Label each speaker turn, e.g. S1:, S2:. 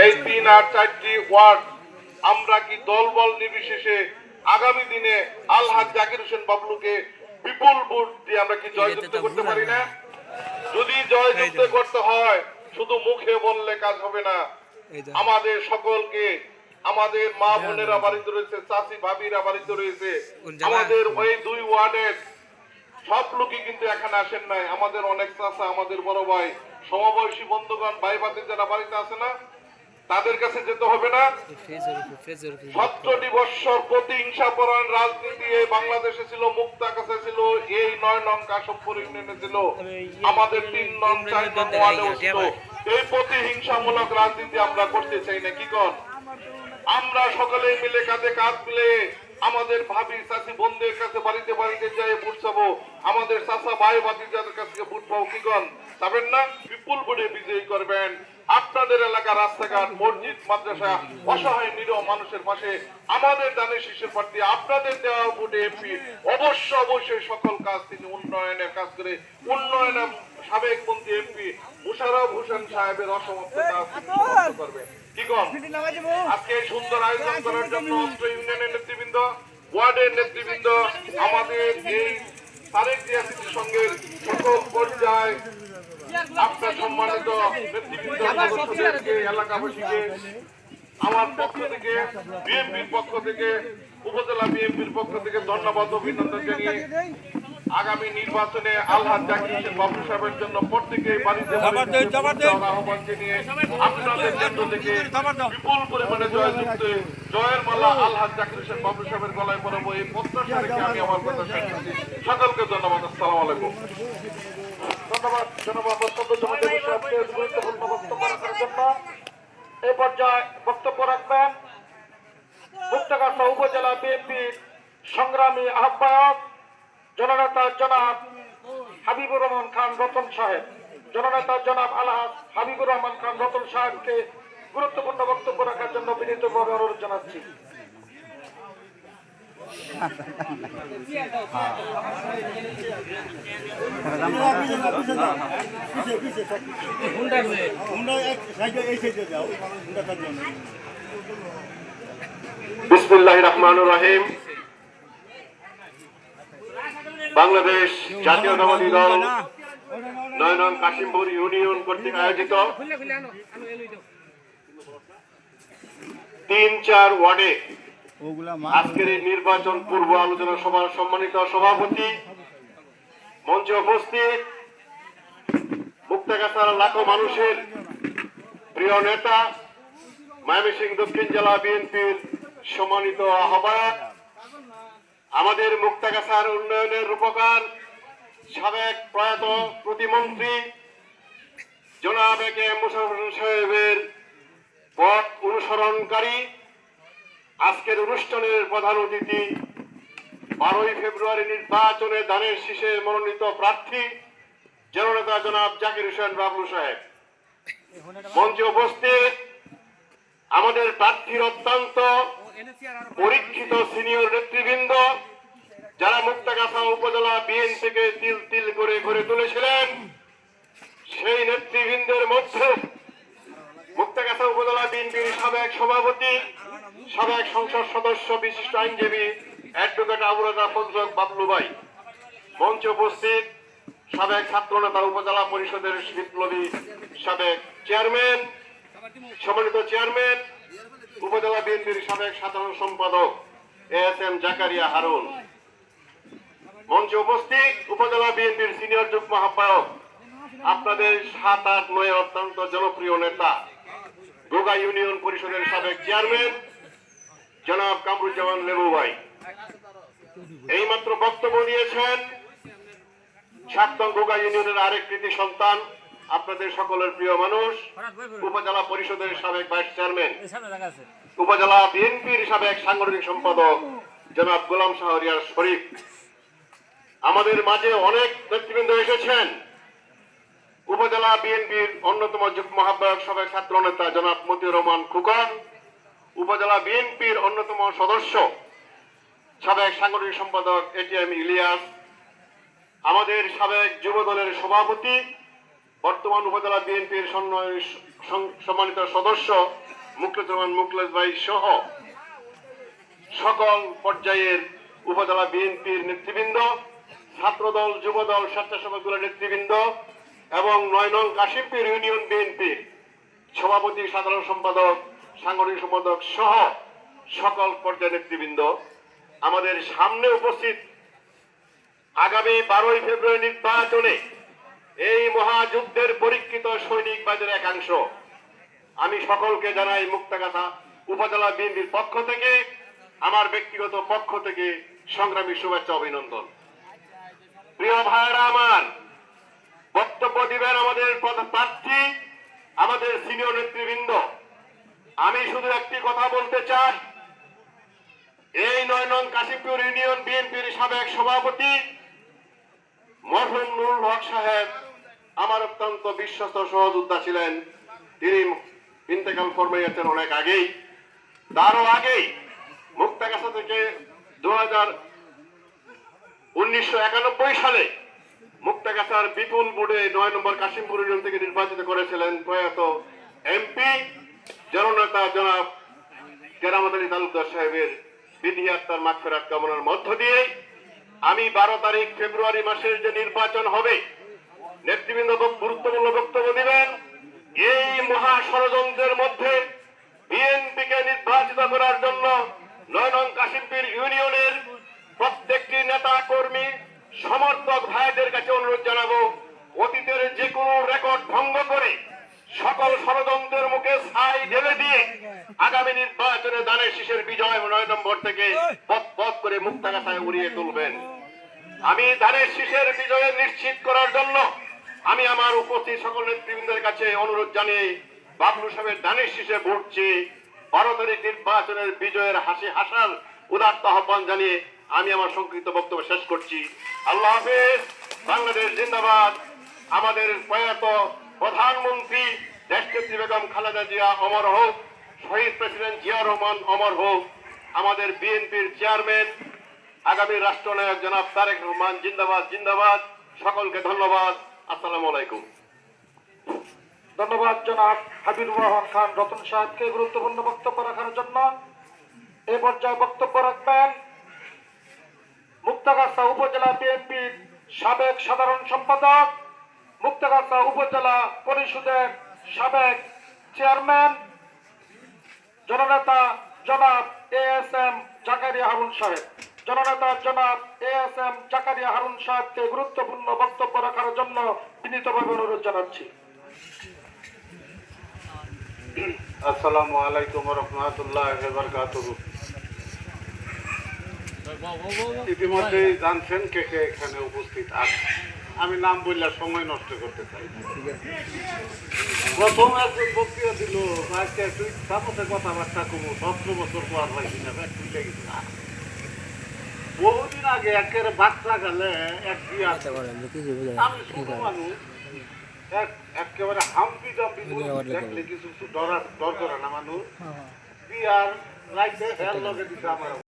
S1: এই তিন আর চারটি ওয়ার্ড। আমরা কি দলবল নির্বিশেষে আগামী দিনে আলহাজ জাকির হোসেন বাবলুকে বিপুল ভোট দিয়ে আমরা কি জয়যুক্ত করতে পারি না? যদি জয়যুক্ত করতে হয় শুধু মুখে বললে কাজ হবে না। আমাদের সকলকে আমাদের মা বোনেরা বাড়িতে রয়েছে চাষি ভাবিরা বাড়িতে রয়েছে। আমাদের ওই দুই ওয়ার্ডের সব লোকই কিন্তু এখানে আসেন নাই। আমাদের অনেক চাষা আমাদের বড় ভাই সমবয়সী বন্ধুগণ ভাই বাতি যারা বাড়িতে আছে না? তাদের কাছে যেতে হবে না। সতেরোটি বৎসর প্রতিহিংসা পরায়ণ রাজনীতি এই বাংলাদেশে ছিল, মুক্তা কাছে ছিল, এই নয় নং কাশবপুর ইউনিয়নে ছিল। আমাদের তিন নং চার নং ওয়ার্ডেও ছিল এই প্রতিহিংসামূলক রাজনীতি আমরা করতে চাই না, কি কর আমরা সকলে মিলে কাঁধে কাঁধ মিলে আমাদের ভাবি চাষি বন্ধুদের কাছে বাড়িতে বাড়িতে যাই ভোট আমাদের চাষা ভাই, ভাতিজাদের কাছে ভোট কি কন? যাবেন না? বিপুল ভোটে বিজয়ী করবেন। আপনাদের এলাকার রাস্তাঘাট, মসজিদ, মাদ্রাসা, অসহায় নিরহ মানুষের পাশে আমাদের দানের শিশুর প্রার্থী, আপনাদের দেওয়া ভোটে এমপি। অবশ্য, অবশ্যই সকল কাজ তিনি উন্নয়নের কাজ করে উন্নয়নের সাবেক মন্ত্রী এমপি মুশারফ হোসেন সাহেবের অসমাপ্ত কাজ করবেন। কি কন? আজকে সুন্দর আয়োজন করার জন্য অস্ত্র ইউনিয়নের নেতৃবৃন্দ, ওয়ার্ডের নেতৃবৃন্দ, আমাদের এই তারেক জিয়া সংঘের সকল পর্যায় আপনার সম্মানিত নেতৃবৃন্দ সদস্যদেরকে এলাকাবাসীকে আমার পক্ষ থেকে বিএনপির পক্ষ থেকে উপজেলা বিএনপির পক্ষ থেকে ধন্যবাদ অভিনন্দন জানিয়ে আগামী নির্বাচনে আলহাজ জাকির হোসেন বাবু সাহেবের জন্য প্রত্যেকে বাড়িতে আহ্বান জানিয়ে আপনাদের কেন্দ্র থেকে বিপুল পরিমাণে জয়যুক্ত জয়ের মালা আলহাজ জাকির হোসেন বাবু সাহেবের গলায় পড়াবো এই প্রত্যাশা রেখে আমি আমার কথা সকলকে ধন্যবাদ আসসালামু আলাইকুম।
S2: ধন্যবাদ ধন্যবাদ, বক্তব্য গুরুত্বপূর্ণ বক্তব্য রাখার জন্য। এই পর্যায়ে বক্তব্য রাখবেন মুক্তাগাছা উপজেলা বিএনপির সংগ্রামী আহ্বায়ক জননেতা জনাব হাবিবুর রহমান খান রতন সাহেব। জননেতা জনাব আলহাজ হাবিবুর রহমান খান রতন সাহেবকে গুরুত্বপূর্ণ বক্তব্য রাখার জন্য বিনীতভাবে অনুরোধ জানাচ্ছি।
S1: বিসমুল্লাহ রহমান রহিম। বাংলাদেশ জাতীয়তাবাদী দল নয় নং কাশিমপুর ইউনিয়ন কর্তৃক আয়োজিত তিন চার ওয়ার্ডে আজকের এই নির্বাচন পূর্ব আলোচনা সভার সম্মানিত সভাপতি মঞ্চে উপস্থিত মুক্তাগাছার লাখো মানুষের প্রিয় নেতা, ময়মনসিং দক্ষিণ জেলা বিএনপির সম্মানিত আহ্বায়ক, আমাদের মুক্তাগাছার উন্নয়নের রূপকার সাবেক প্রয়াত প্রতিমন্ত্রী জনাব এ কে মুশারফ সাহেবের পথ অনুসরণকারী, আজকের অনুষ্ঠানের প্রধান অতিথি বারোই ফেব্রুয়ারি নির্বাচনে দানের শীষের মনোনীত প্রার্থী জননেতা জনাব জাকির হোসেন বাবলু সাহেব। মঞ্চে উপস্থিত আমাদের প্রার্থীর অত্যন্ত পরীক্ষিত সিনিয়র নেতৃবৃন্দ, যারা মুক্তাগাছা উপজেলা বিএনপিকে তিল তিল করে গড়ে তুলেছিলেন, সেই নেতৃবৃন্দের মধ্যে মুক্তাগাছা উপজেলা বিএনপির সাবেক সভাপতি, সাবেক সংসদ সদস্য, বিশিষ্ট আইনজীবী অ্যাডভোকেট আবুল রাজা ফজলক বাবলু ভাই। মঞ্চে উপস্থিত সাবেক ছাত্রনেতা উপজেলা পরিষদের বিপ্লবী সাবেক চেয়ারম্যান, সম্মানিত চেয়ারম্যান, উপজেলা বিএনপির সাবেক সাধারণ সম্পাদক এস এম জাকারিয়া হারুন। মঞ্চে উপস্থিত উপজেলা বিএনপির সিনিয়র যুগ্ম আহ্বায়ক, আপনাদের সাত আট নয় অত্যন্ত জনপ্রিয় নেতা, গোগা ইউনিয়ন পরিষদের সাবেক চেয়ারম্যান, জনাব কামরুজ্জামান লেবু ভাই। এইমাত্র বক্তব্য দিয়েছেন সাতন গোগা ইউনিয়নের আরেক কৃতি সন্তান, আপনাদের সকলের প্রিয় মানুষ, উপজেলা পরিষদের সাবেক ভাইস চেয়ারম্যান, উপজেলা বিএনপির সাবেক সাংগঠনিক সম্পাদক জনাব গোলাম শাহরিয়ার শরীফ। আমাদের মাঝে অনেক নেতৃবৃন্দ এসেছেন। উপজেলা বিএনপির অন্যতম যুগ্ম আহ্বায়ক সাবেক ছাত্র নেতা জনাব মতিউর রহমান খুকন, উপজেলা বিএনপির অন্যতম সদস্য সাবেক সাংগঠনিক সম্পাদক এটিএম ইলিয়াস, আমাদের সাবেক যুব দলের সভাপতি, বর্তমান উপজেলা বিএনপির সম্মানিত সদস্য মুখলেসমান মুখলেস ভাই সহ সকল পর্যায়ের উপজেলা বিএনপির নেতৃবৃন্দ, ছাত্রদল, যুবদল স্বেচ্ছাসেবকগুলোর নেতৃবৃন্দ এবং নয় নং কাশিমপুর ইউনিয়ন বিএনপির সভাপতি, সাধারণ সম্পাদক, সাংগঠনিক সম্পাদক সহ সকল পর্যায়ের নেতৃবৃন্দ। আমাদের সামনে উপস্থিত আগামী বারোই ফেব্রুয়ারি নির্বাচনে এই মহাযুদ্ধের পরীক্ষিত সৈনিক বাজার একাংশ। আমি সকলকে জানাই মুক্তাগাথা উপজেলা বিএনপির পক্ষ থেকে, আমার ব্যক্তিগত পক্ষ থেকে সংগ্রামী শুভেচ্ছা, অভিনন্দন। প্রিয় ভাইরা আমার বক্তব্য দিবেন আমাদের প্রার্থী, আমাদের সিনিয়র নেতৃবৃন্দ। আমি শুধু একটি কথা বলতে চাই এই নয় নং কাশিমপুর ইউনিয়ন বিএনপির সাবেক সভাপতি মরহুম হক সাহেব, আমার অত্যন্ত বিশ্বস্ত সহযোদ্ধা ছিলেন। তিনি ইন্তেকাল ফরমাইয়াছেন অনেক আগেই। তারও আগেই মুক্তাগাছা থেকে দু হাজার উনিশশো একানব্বই সালে মুক্তাগাছার বিপুল বোর্ডে নয় নম্বর কাশিমপুর ইউনিয়ন থেকে নির্বাচিত করেছিলেন প্রয়াত এমপি, জননেতা জনাব কেরামত তালুকদার সাহেবের বিধি আত্মার মাগফেরাত কামনার মধ্য দিয়ে আমি বারো তারিখ ফেব্রুয়ারি মাসের যে নির্বাচন হবে নেতৃবৃন্দ খুব গুরুত্বপূর্ণ বক্তব্য দিবেন এই মহা ষড়যন্ত্রের মধ্যে বিএনপিকে নির্বাচিত করার জন্য নয় নং কাশিমপুর ইউনিয়নের প্রত্যেকটি নেতা কর্মী সমর্থক ভাইদের কাছে অনুরোধ জানাব অতীতের যে কোনো রেকর্ড ভঙ্গ করে সকল ষড়যন্ত্রের মুখে ছাই ঢেলে দিয়ে আগামী নির্বাচনে দানের শীষের বিজয় নয় নম্বর থেকে পথ পথ করে মুক্তাগাছায় উড়িয়ে তুলবেন। আমি ধানের শীষের বিজয় নিশ্চিত করার জন্য আমি আমার উপস্থিত সকল নেতৃবৃন্দের কাছে অনুরোধ জানিয়ে বাবলু সাহেবের ধানের শীষে ভোট চেয়ে বারো তারিখ নির্বাচনের বিজয়ের হাসি হাসার উদাত্ত আহ্বান জানিয়ে আমি আমার সংক্ষিপ্ত বক্তব্য শেষ করছি। আল্লাহ হাফেজ বাংলাদেশ জিন্দাবাদ। আমাদের প্রয়াত প্রধানমন্ত্রী দেশনেত্রী বেগম খালেদা জিয়া অমর হোক। শহীদ প্রেসিডেন্ট জিয়া রহমান অমর হোক আমাদের বিএনপির চেয়ারম্যান আগামী রাষ্ট্রনায়ক জনাব তারেক রহমান, জিন্দাবাদ জিন্দাবাদ। সকলকে ধন্যবাদ। আসসালামু আলাইকুম।
S2: ধন্যবাদ জনাব হাবিবুর রহমান খান, রতন সাহেবকে গুরুত্বপূর্ণ বক্তব্য রাখার জন্য। এই পর্যায়ে বক্তব্য রাখবেন মুক্তাগাছা উপজেলা বিএনপির সাবেক সাধারণ সম্পাদক, মুক্তাগাছা উপজেলা পরিষদের সাবেক চেয়ারম্যান জননেতা জনাব A S M Zakaria Harun সাহেব। জননেতা জনাব A S M Zakaria Harun সাহেবকে গুরুত্বপূর্ণ বক্তব্য রাখার জন্য বিনীতভাবে অনুরোধ জানাচ্ছি।
S3: আসসালামু আলাইকুম রহমতুল্লাহ ইতিমধ্যেই জানছেন কে কে এখানে উপস্থিত আছে। আমি নাম বললে সময় নষ্ট করতে চাই। প্রথম একজন বক্তৃতা দিল আজকে একটু সামনে কথাবার্তা কমু সতেরো বছর পর হয়েছি না ব্যাগ খুলে গেছে বহুদিন আগে একের বাচ্চা গেলে এক বিয়া। আমি ছোট মানুষ এক- একেবারে হাম্পি জাম্পি দেখলে কিছু ডরার ডর করে না মানুষ? বিয়ার রাইতে হেল লগে দিছে আমার